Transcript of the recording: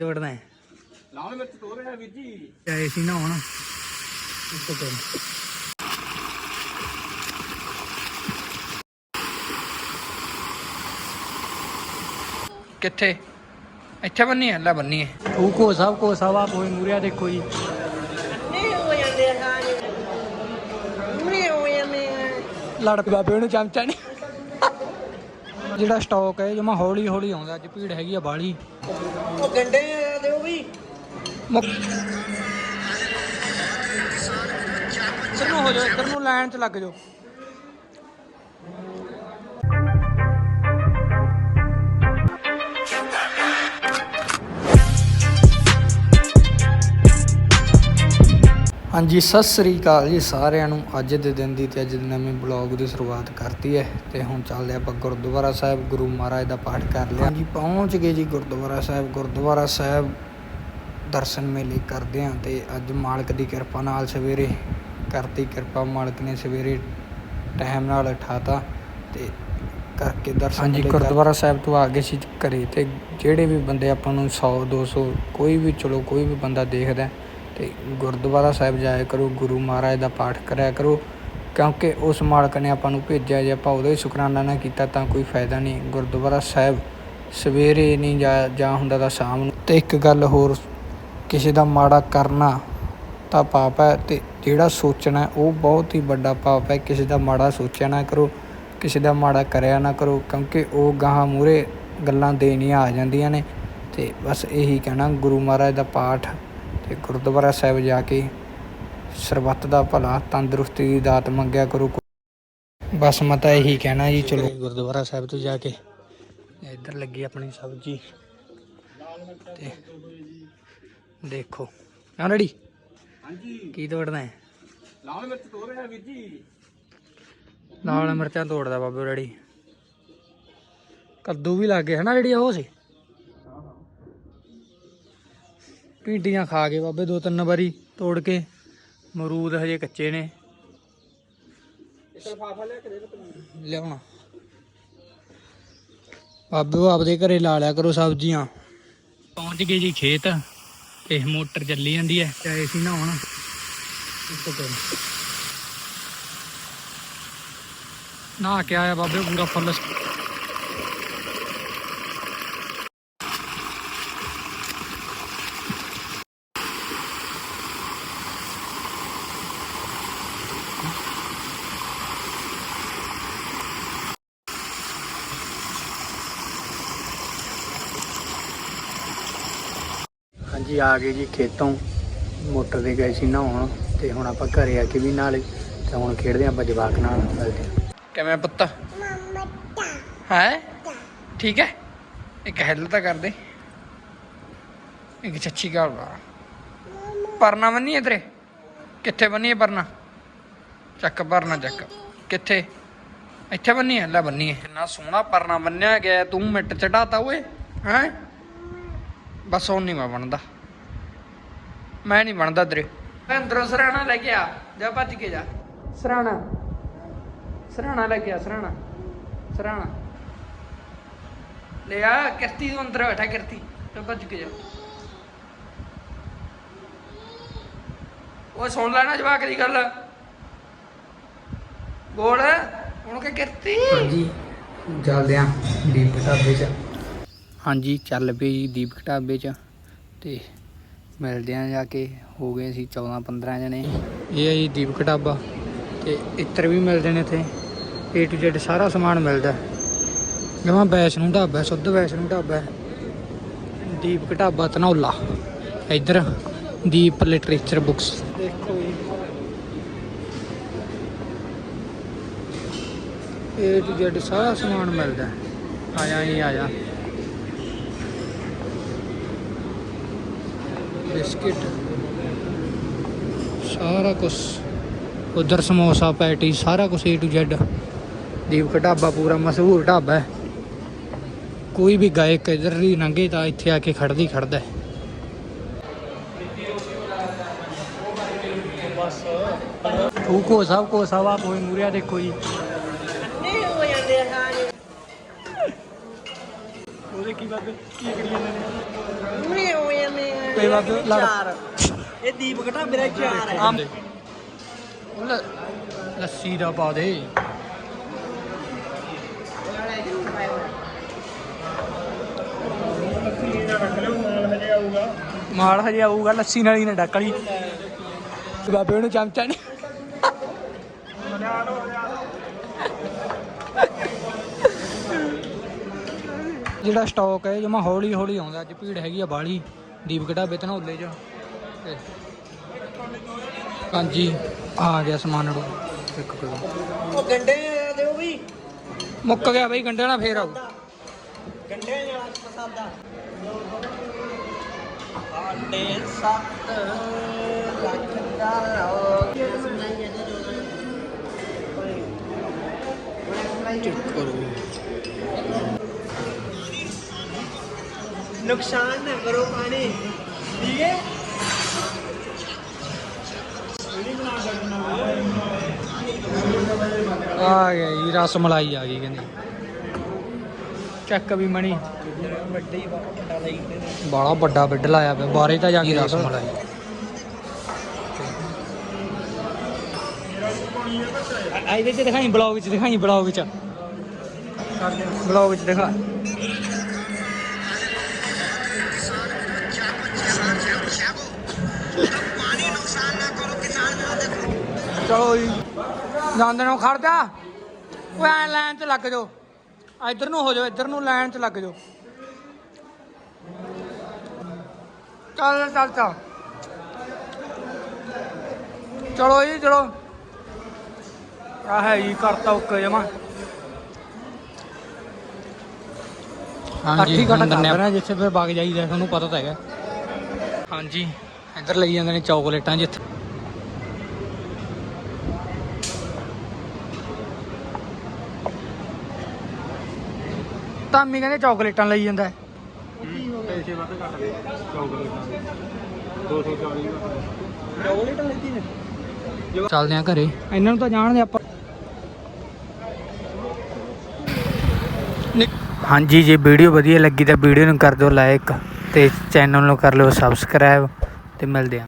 ਤੋੜਨਾ ਹੈ। ਲਾਲ ਮਿਰਚ ਤੋੜ ਰਿਹਾ ਵੀਰ ਜੀ। ਆਏ ਸੀ ਨਾ ਹੁਣ। ਇੱਥੇ ਕਰ ਕਿੱਥੇ? ਇੱਥੇ ਬੰਨੀ ਹੈ? ਲੈ ਬੰਨੀ ਹੈ। ਉਹ ਕੋ ਸਭ ਕੋ ਸਭ ਆਪ ਹੋਏ ਮੂਰਿਆ ਦੇਖੋ ਜੀ। ਨਹੀਂ ਹੋ ਜਾਂਦੇ ਹਾਂ ਨਹੀਂ ਹੋ ਜਾਂਦੇ ਆ। ਲੜ ਬਾਬੇ ਉਹਨੂੰ ਚਮਚਾ ਨਹੀਂ। ਜਿਹੜਾ ਸਟਾਕ ਹੈ ਜਮਾ ਹੌਲੀ ਹੌਲੀ ਆਉਂਦਾ ਅੱਜ ਭੀੜ ਹੈਗੀ ਆ ਬਾਲੀ। ਉਹ ਗੰਡੇ ਆ ਦੇ ਉਹ ਵੀ। ਚਲੋ ਹੋ ਜਾਓ ਇੱਧਰ ਨੂੰ ਲਾਈਨ 'ਚ ਲੱਗ ਜਾਓ। ਹਾਂਜੀ ਸਤਿ ਸ੍ਰੀ ਅਕਾਲ ਜੀ ਸਾਰਿਆਂ ਨੂੰ। ਅੱਜ ਦੇ ਦਿਨ ਦੀ ਤੇ ਅੱਜ ਦੇ ਨਵੇਂ ਬਲੌਗ ਦੀ ਸ਼ੁਰੂਆਤ ਕਰਤੀ ਹੈ ਤੇ ਹੁਣ ਚੱਲਦੇ ਆਪਾਂ ਗੁਰਦੁਆਰਾ ਸਾਹਿਬ। ਗੁਰੂ ਮਹਾਰਾਜ ਦਾ ਪਾਠ ਕਰ ਲਿਆ। ਹਾਂਜੀ ਪਹੁੰਚ ਗਏ ਜੀ ਗੁਰਦੁਆਰਾ ਸਾਹਿਬ। ਗੁਰਦੁਆਰਾ ਸਾਹਿਬ ਦਰਸ਼ਨ ਮੇਲੇ ਕਰਦੇ ਆਂ ਤੇ ਅੱਜ ਮਾਲਕ ਦੀ ਕਿਰਪਾ ਨਾਲ ਸਵੇਰੇ ਕਰਤੀ ਕਿਰਪਾ। ਮਾਲਕ ਨੇ ਸਵੇਰੇ ਟਾਈਮ ਨਾਲ ਉਠਾਤਾ ਤੇ ਕਰਕੇ ਦਰਸ਼ਨ ਹਾਂਜੀ ਗੁਰਦੁਆਰਾ ਸਾਹਿਬ ਤੋਂ ਆ ਗਏ ਸੀ ਘਰੇ ਤੇ ਜਿਹੜੇ ਵੀ ਬੰਦੇ ਆਪਾਂ ਨੂੰ 100 200 ਕੋਈ ਵੀ ਚਲੋ ਕੋਈ ਵੀ ਬੰਦਾ ਦੇਖਦਾ ਅਤੇ ਗੁਰਦੁਆਰਾ ਸਾਹਿਬ ਜਾਇਆ ਕਰੋ, ਗੁਰੂ ਮਹਾਰਾਜ ਦਾ ਪਾਠ ਕਰਿਆ ਕਰੋ। ਕਿਉਂਕਿ ਉਸ ਮਾਲਕ ਨੇ ਆਪਾਂ ਨੂੰ ਭੇਜਿਆ, ਜੇ ਆਪਾਂ ਉਹਦਾ ਹੀ ਸ਼ੁਕਰਾਨਾ ਨਾ ਕੀਤਾ ਤਾਂ ਕੋਈ ਫਾਇਦਾ ਨਹੀਂ। ਗੁਰਦੁਆਰਾ ਸਾਹਿਬ ਸਵੇਰੇ ਨਹੀਂ ਜਾ ਜਾ ਹੁੰਦਾ ਤਾਂ ਸ਼ਾਮ ਨੂੰ। ਤੇ ਇੱਕ ਗੱਲ ਹੋਰ, ਕਿਸੇ ਦਾ ਮਾੜਾ ਕਰਨਾ ਤਾਂ ਪਾਪ ਹੈ ਤੇ ਜਿਹੜਾ ਸੋਚਣਾ ਉਹ ਬਹੁਤ ਹੀ ਵੱਡਾ ਪਾਪ ਹੈ। ਕਿਸੇ ਦਾ ਮਾੜਾ ਸੋਚਿਆ ਨਾ ਕਰੋ, ਕਿਸੇ ਦਾ ਮਾੜਾ ਕਰਿਆ ਨਾ ਕਰੋ, ਕਿਉਂਕਿ ਉਹ ਗਾਹਾਂ ਮੂਰੇ ਗੱਲਾਂ ਦੇਣੀਆਂ ਆ ਜਾਂਦੀਆਂ ਨੇ। ਤੇ ਬਸ ਇਹੀ ਕਹਿਣਾ, ਗੁਰੂ ਮਹਾਰਾਜ ਦਾ ਪਾਠ ਤੇ ਗੁਰਦੁਆਰਾ ਸਾਹਿਬ ਜਾ ਕੇ ਸਰਬੱਤ ਦਾ ਭਲਾ ਤੰਦਰੁਸਤੀ ਦੀ ਦਾਤ ਮੰਗਿਆ ਕਰੋ। ਬਸ ਮੈਂ ਤਾਂ ਇਹੀ ਕਹਿਣਾ ਜੀ ਚਲੋ। ਗੁਰਦੁਆਰਾ ਸਾਹਿਬ ਤੋਂ ਜਾ ਕੇ ਇੱਧਰ ਲੱਗੀ ਆਪਣੀ ਸਬਜ਼ੀ। ਤੇ ਦੇਖੋ। ਆ ਰੈਡੀ? ਹਾਂਜੀ। ਕੀ ਤੋੜਨਾ ਹੈ? ਲਾਲ ਮਿਰਚ ਤੋੜ ਰਿਹਾ ਵੀਰ ਜੀ। ਲਾਲ ਮਿਰਚਾਂ ਤੋੜਦਾ ਬਾਬੇ ਰੈਡੀ। ਕੱਦੂ ਵੀ ਲੱਗੇ ਹਨਾ ਜਿਹੜੀ ਉਹ ਸੀ? ਭਿੰਡੀਆਂ ਖਾ ਕੇ ਬਾਬੇ, ਦੋ ਤਿੰਨ ਵਾਰੀ ਤੋੜ ਕੇ। ਮਰੂਦ ਹਜੇ ਕੱਚੇ ਨੇ। ਲਿਆਉਣਾ। ਬਾਬੇ ਉਹ ਆਪਦੇ ਘਰੇ ਲਾ ਲਿਆ ਕਰੋ ਸਬਜ਼ੀਆਂ। ਪਹੁੰਚ ਗਏ ਜੀ ਖੇਤ, ਤੇ ਮੋਟਰ ਚੱਲੀ ਜਾਂਦੀ ਹੈ, ਚਾਹੇ ਸੀ ਨਹਾਉਣ। ਇੱਥੇ ਕਰ ਨਹਾ ਕੇ ਆਇਆ ਬਾਬੇ, ਪੂਰਾ ਫੁੱਲ ਹਾਂਜੀ ਆ ਗਏ ਜੀ ਖੇਤੋਂ। ਮੋਟਰ ਤੇ ਗਏ ਸੀ ਨਹਾਉਣ ਤੇ ਹੁਣ ਆਪਾਂ ਘਰੇ ਆ ਕੇ ਵੀ ਨਾਲੇ ਤੇ ਹੁਣ ਖੇਡਦੇ ਆਪਾਂ ਜਵਾਕ ਨਾਲ। ਮਿਲਦੇ। ਕਿਵੇਂ ਪੁੱਤ? ਹੈ? ਠੀਕ ਹੈ? ਇੱਕ ਹੈਲ ਤਾਂ ਕਰ ਦੇ। ਇੱਕ ਛੱਛੀ ਗਾਲ ਪਰਨਾ ਬੰਨੀ ਤੇਰੇ? ਕਿੱਥੇ ਬੰਨੀ ਹੈ ਪਰਨਾ? ਚੱਕ ਪਰਨਾ ਚੱਕ। ਕਿੱਥੇ? ਇੱਥੇ ਬੰਨੀ ਹੈ ਲੈ ਬੰਨੀ ਹੈ ਕਿੰਨਾ ਸੋਹਣਾ ਪਰਨਾ ਬੰਨਿਆ ਗਿਆ ਤੂੰ ਮਿੱਟ ਚੜਾਤਾ ਓਏ। ਹੈ? ਬਸ ਉਹ ਨਹੀਂ ਮੈਂ ਬਣਦਾ। ਮੈਂ ਨਹੀਂ ਬਣਦਾ ਤੇਰੇ। ਮੈਂ ਅੰਦਰੋਂ ਸਰਾਣਾ ਲੈ ਕੇ ਆ। ਜਾ ਭੱਜ ਕੇ ਜਾ। ਸਰਾਣਾ। ਸਰਾਣਾ ਲੈ ਕੇ ਆ ਸਰਾਣਾ। ਸਰਾਣਾ। ਲੈ ਆ ਕਿਰਤੀ ਤੂੰ ਅੰਦਰ ਬੈਠਾ ਕਿਰਤੀ। ਤੇ ਭੱਜ ਕੇ ਜਾ। ਉਹ ਸੁਣ ਲੈਣਾ ਜਵਾਕ ਦੀ ਗੱਲ। ਬੋਲ। ਹੁਣ ਕਿ ਕਿਰਤੀ? ਹਾਂਜੀ ਚੱਲਦੇ ਆਂ ਦੀਪ ਢਾਬੇ 'ਚ। ਹਾਂਜੀ ਚੱਲ ਪਈ ਜੀ ਦੀਪ ਢਾਬੇ 'ਚ ਤੇ ਮਿਲਦੇ ਆਂ ਜਾ ਕੇ, ਹੋ ਗਏ ਸੀ 14 15 ਜਣੇ। ਇਹ ਹੈ ਜੀ ਦੀਪ ਢਾਬਾ, ਤੇ ਇੱਤਰ ਵੀ ਮਿਲਦੇ ਨੇ ਇੱਥੇ। A to Z ਸਾਰਾ ਸਮਾਨ ਮਿਲਦਾ। ਜਮਾ ਵੈਸ਼ਨੂੰ ਢਾਬਾ ਸ਼ੁੱਧ ਵੈਸ਼ਨੂੰ ਢਾਬਾ ਹੈ। ਦੀਪ ਢਾਬਾ, ਧਨੌਲਾ। ਇੱਧਰ ਦੀਪ ਲਿਟਰੇਚਰ ਬੁੱਕਸ ਦੇਖੋ ਜੀ। A to Z ਸਾਰਾ ਸਮਾਨ ਮਿਲਦਾ। ਹੈ। ਆ ਜਾ ਜੀ ਆ ਜਾ ਬਿਸਕਿਟ, ਸਾਰਾ ਕੁਝ ਉਧਰ ਸਮੋਸਾ, ਪੈਟੀ, ਸਾਰਾ ਕੁਝ A to Z ਦੀਪ ਢਾਬਾ ਪੂਰਾ ਮਸ਼ਹੂਰ ਢਾਬਾ ਹੈ। ਕੋਈ ਵੀ ਗਾਇਕ ਇਧਰ ਹੀ ਲੰਘੇ ਤਾਂ ਇੱਥੇ ਆ ਕੇ ਖੜਦੀ ਖੜਦਾ ਹੈ। ਉਹ ਕੋ ਸਭ ਕੋ ਸਭ ਆਪ ਹੋਏ ਮੂਰਿਆ ਦੇਖੋ ਜੀ ਨਹੀਂ ਹੋ ਜਾਂਦੇ ਹਾਂ ਉਹਦੇ ਕੀ ਬਾਬੇ ਕੀ ਕਰੀ ਜਾਂਦੇ ਨੇ? ਪੂਰੇ ਹੋ ਜਾਂਦੇ ਆ ਕੋਈ ਬਾਤ ਇਹ ਲੜ- ਚਾਰ। ਇਹ ਦੀਪ ਘਟਾ ਮੇਰਾ ਚਾਰ ਹੈ। ਆਮ। ਲੱਸੀ ਦਾ ਪਾ ਦੇ। ਮਾਲ ਹਜੇ ਆਊਗਾ ਲੱਸੀ ਨਾਲ ਹੀ ਨਾ ਡੱਕ ਲਈ। ਬਾਬੇ ਨੂੰ ਚਮਚਾ ਨਹੀਂ ਜਿਹੜਾ ਸਟਾਕ ਹੈ ਜਮਾ ਹੌਲੀ ਹੌਲੀ ਆਉਂਦਾ। ਅੱਜ ਭੀੜ ਹੈਗੀ ਆ ਬਾਲੀ। ਦੀਪ ਢਾਬੇ ਧਨੌਲੇ ਚ ਤੇ ਹਾਂਜੀ ਆ ਗਿਆ ਸਮਾਨ ੜੋ ਇੱਕ ਕਿਲੋ। ਉਹ ਗੰਡੇ ਦੇ ਉਹ ਵੀ। ਮੁੱਕ ਗਿਆ ਬਈ ਗੰਡੇ ਨਾਲ ਫੇਰ ਆਊ। ਗੰਡੇ ਨਾਲ ਪਸਾਦਾ ਸਾਡੇ ਸੱਤ ਲੱਖ ਦਾ ਲੋਕ ਨੁਕਸਾਨ ਨਾ ਕਰੋ ਪਾਣੀ ਠੀਕ ਹੈ? ਆ ਗਿਆ ਰਸ ਮਲਾਈ ਆ ਗਈ ਕਹਿੰਦੀ। ਚੱਕ ਵੀ ਮਣੀ। ਵੱਡੇ ਵੱਡਾ ਬਾਲਾ ਵੱਡਾ ਬਿੱਡ ਲਾਇਆ ਪਿਆ ਬਾਰੇ ਤਾਂ ਜਾ ਕੇ ਰਸ ਮਲਾਈ। ਆਈ ਇਹਦੇ ਚ ਦਿਖਾਈ, ਬਲੌਗ ਚ ਦਿਖਾਈ, ਬਲੌਗ ਚ। ਬਲੌਗ ਚ ਦਿਖਾ। ਚਲੋ ਜੀ। ਜਾਂਦੇ ਨੂੰ ਖੜ ਜਾ ਓਏ ਐ ਲਾਈਨ 'ਚ ਲੱਗ ਜਾਓ। ਇੱਧਰ ਨੂੰ ਹੋ ਜਾਓ ਇੱਧਰ ਨੂੰ ਲਾਈਨ 'ਚ ਲੱਗ ਜਾਓ। ਚੱਲ ਚੱਲ ਚੱਲ। ਚਲੋ ਜੀ ਚਲੋ। ਆ ਹੈ ਜੀ ਕਰਤਾ ਓਕੇ ਜਮਾ। ਹਾਂਜੀ ਕੱਟ ਕਰ ਨਾ ਜਿੱਥੇ ਫਿਰ ਵਗ ਜਾਈਦਾ ਤੁਹਾਨੂੰ ਪਤਾ ਤਾਂ ਹੈਗਾ। ਹਾਂਜੀ ਇੱਧਰ ਲਈ ਜਾਂਦੇ ਨੇ ਚਾਕਲੇਟਾਂ ਜਿੱਥੇ। ਤਾਮੀ ਕਹਿੰਦੇ ਚਾਕਲੇਟਾਂ ਲਈ ਜਾਂਦਾ ਹੈ। ਪੈਸੇ ਵੱਧ ਘੱਟ ਦੇ ਚੌਕਲੇਟਾਂ ਦੇ 240 ਚੌਕਲੇਟ ਲੈਤੀ ਨੇ ਚੱਲਦੇ ਆ ਘਰੇ। ਇਹਨਾਂ ਨੂੰ ਤਾਂ ਜਾਣਦੇ ਆਪਾਂ। ਹਾਂਜੀ ਜੇ ਵੀਡੀਓ ਵਧੀਆ ਲੱਗੀ ਤਾਂ ਵੀਡੀਓ ਨੂੰ ਕਰ ਦਿਓ ਲਾਈਕ ਤੇ ਚੈਨਲ ਨੂੰ ਕਰ ਲਿਓ ਸਬਸਕ੍ਰਾਈਬ ਤੇ ਮਿਲਦੇ ਆ